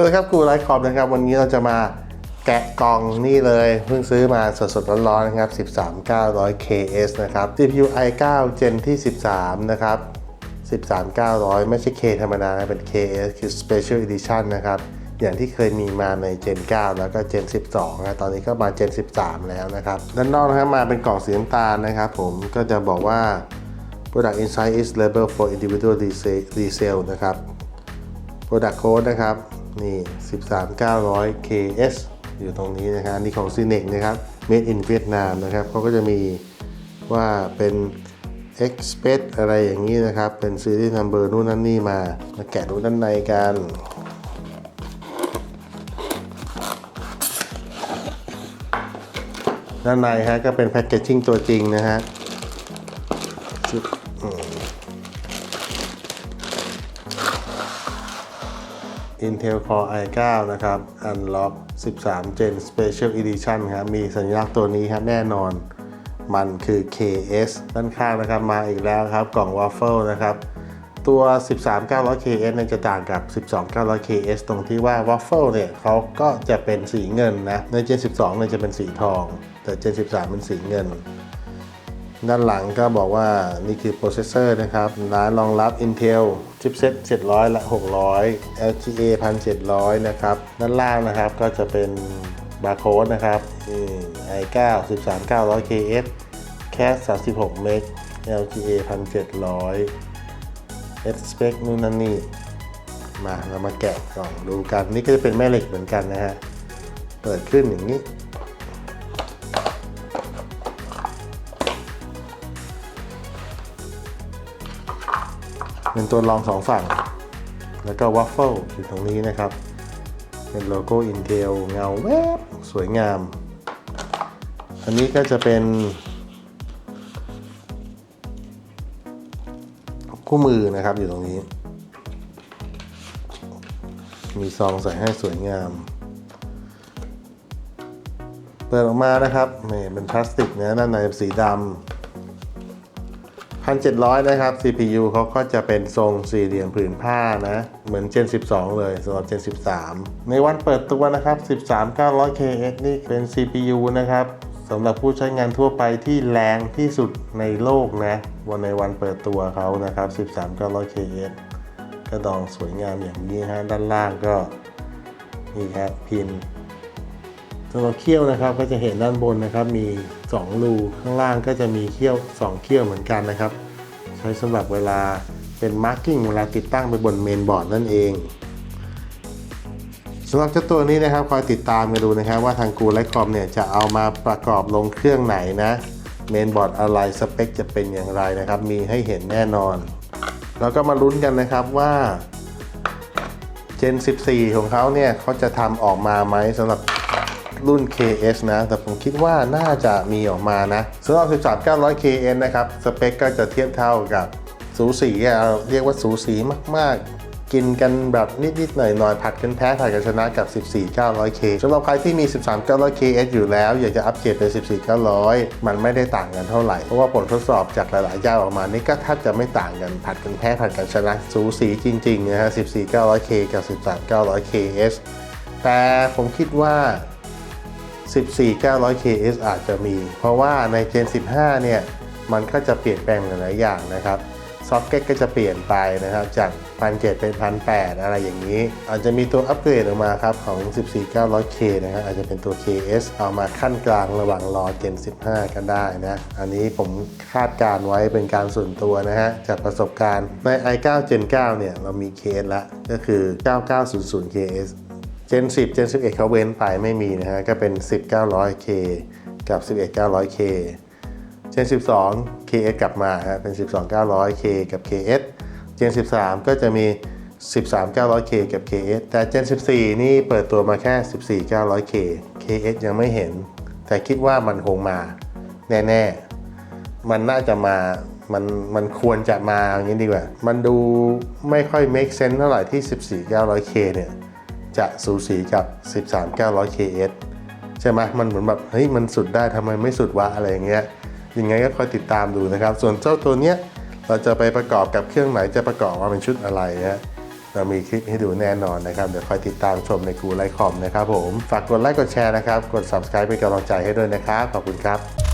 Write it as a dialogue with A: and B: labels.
A: วัสดีครับกูไลฟ์คอมนะครับ วันนี้เราจะมาแกะกล่องนี่เลย เพิ่งซื้อมาสดๆร้อนๆนะครับ 13900 KS นะครับ CPU i9 Gen ที่ 13 นะครับ 13900 ไม่ใช่ K ธรรมดานะเป็น KS คือ Special Edition นะครับ อย่างที่เคยมีมาใน Gen 9 แล้วก็ Gen 12 นะ ตอนนี้ก็มา Gen 13 แล้วนะครับ ด้านนอกนะครับมาเป็นกล่องสีน้ำตาลนะครับผมก็จะบอกว่า Product Insight is label for individual resale นะครับ Product Code นะครับ นี่ 13900 KS อยู่ตรงนี้นะครับนี่ของ c i n e x นะครับ Made in Vietnam นะครับเขาก็จะมีว่าเป็น Express อะไรอย่างนี้นะครับ เป็น Series Number นู่นนั่นนี่มา มาแกะดูด้านในกัน ด้านในฮะก็เป็นแพคเกจจิ้งตัวจริงนะฮะ Intel Core i9 นะครับ Unlock 13 Gen Special Edition ครับ มีสัญลักษณ์ตัวนี้ครับแน่นอน มันคือ KS ด้านข้างนะครับ มาอีกแล้วครับ กล่อง Waffle นะครับ ตัว 13900 KS เนี่ยจะต่างกับ 12900 KS ตรงที่ว่า Waffle เนี่ยเขาก็จะเป็นสีเงินนะ ใน Gen 12เนี่ยจะเป็นสีทอง แต่ Gen 13 เป็นสีเงิน ด้านหลังก็บอกว่านี่คือโปรเซสเซอร์นะครับร้านรองรับ Intel chipset 700 และ 600 LGA 1700 นะครับ ด้านล่างนะครับก็จะเป็นบาร์โค้ดนะครับ i9 13900 KS CAS 36 เมก LGA 1700 S spec นู่นนั่นนี่ มาเรามาแกะกล่องดูกัน นี่ก็จะเป็นแม่เหล็กเหมือนกันนะฮะ เปิดขึ้นอย่างนี้ เป็นตัวรองสองฝั่ง แล้วก็วัฟเฟิลอยู่ตรงนี้นะครับ เป็นโลโก้ Intel เงาแวบสวยงาม อันนี้ก็จะเป็นคู่มือนะครับอยู่ตรงนี้ มีซองใส่ให้สวยงาม เปิดออกมานะครับนี่เป็นพลาสติกนะด้านในเป็นสีดำ 1700 นะครับ CPU เขาก็จะเป็นทรงสี่เหลี่ยมผืนผ้านะ เหมือน Gen 12 เลยสำหรับ Gen 13 ในวันเปิดตัวนะครับ 13900 KX นี่เป็น CPU นะครับสำหรับผู้ใช้งานทั่วไปที่แรงที่สุดในโลกนะ วันในวันเปิดตัวเขานะครับ 13900 KX กระดองสวยงามอย่างนี้ฮะด้านล่างก็นี่ครับพิน สำหรับเขี้ยวนะครับก็จะเห็นด้านบนนะครับ มี 2 รูข้างล่างก็จะมีเขี้ยว 2 เขี้ยวเหมือนกันนะครับ ใช้สำหรับเวลาเป็นมาร์กิ้งเวลาติดตั้งไปบนเมนบอร์ดนั่นเองสำหรับเจ้าตัวนี้นะครับคอยติดตามกันดูนะครับ ว่าทางกูและคอมเนี่ยจะเอามาประกอบลงเครื่องไหนนะเมนบอร์ดอะไรสเปคจะเป็นอย่างไรนะครับ มีให้เห็นแน่นอน แล้วก็มาลุ้นกันนะครับว่า Gen 14 ของเขาเนี่ยเขาจะทำออกมาไหมสำหรับ รุ่น KS นะ แต่ผมคิดว่าน่าจะมีออกมานะสำหรับ 13900 KN นะครับ สเปคก็จะเทียบเท่ากับสูสีเรียกว่าสูสีมาก ๆกินกันแบบนิด ๆ หน่อย ๆ ผัดกันแพ้ผัดกันชนะกับ 14900K สำหรับใครที่มี 13900 KS อยู่แล้ว อยากจะอัปเกรดเป็น 14900 มันไม่ได้ต่างกันเท่าไหร่ เพราะว่าผลทดสอบจากหลาย ๆ เจ้าออกมานี่ก็แทบจะไม่ต่างกันผัดกันแพ้ผัดกันชนะ สูสีจริง ๆ นะฮะ 14900K กับ 13900KS แต่ผมคิดว่า 14900 KS อาจจะมี เพราะว่าใน Gen 15 เนี่ย มันก็จะเปลี่ยนแปลงหลาย ๆ อย่างนะครับซ็อกเก็ตก็จะเปลี่ยนไปนะครับ จาก1,700เป็น1,800อะไรอย่างนี้ อาจจะมีตัวอัปเกรดออกมาครับ ของ 14900K นะครับอาจจะเป็นตัว KS เอามาขั้นกลางระหว่างรอ Gen 15ก็ได้นะ อันนี้ผมคาดการไว้เป็นการส่วนตัวนะฮะ จากประสบการณ์ใน i9 Gen 9 เนี่ย เรามี KS ละก็คือ 9900 KS Gen 10 Gen 11เขาเว้นไปไม่มีนะฮะก็เป็น 10900K กับ 11900K Gen 12 KS กลับมาฮะเป็น 12900K กับ KS Gen 13 ก็จะมี 13900K กับ KS แต่ Gen 14 นี่เปิดตัวมาแค่ 14900K KS ยังไม่เห็น แต่คิดว่ามันคงมาแน่ๆ มันน่าจะมา มัน มันควรจะมาอย่างนี้ดีกว่า มันดูไม่ค่อย make sense เท่าไหร่ที่ 14900K เนี่ย จะสูสีกับ 13900 KS ใช่ไหมมันเหมือนแบบเฮ้ยมันสุดได้ทำไมไม่สุดวะอะไรอย่างเงี้ยยังไงก็คอยติดตามดูนะครับ ส่วนเจ้าตัวเนี้ยเราจะไปประกอบกับเครื่องไหนจะประกอบมาเป็นชุดอะไรนะเรามีคลิปให้ดูแน่นอนนะครับ เดี๋ยวคอยติดตามชมในกูไลคอมนะครับผม ฝากกดไลค์กดแชร์นะครับ กด subscribe เป็นกำลังใจให้ด้วยนะครับ ขอบคุณครับ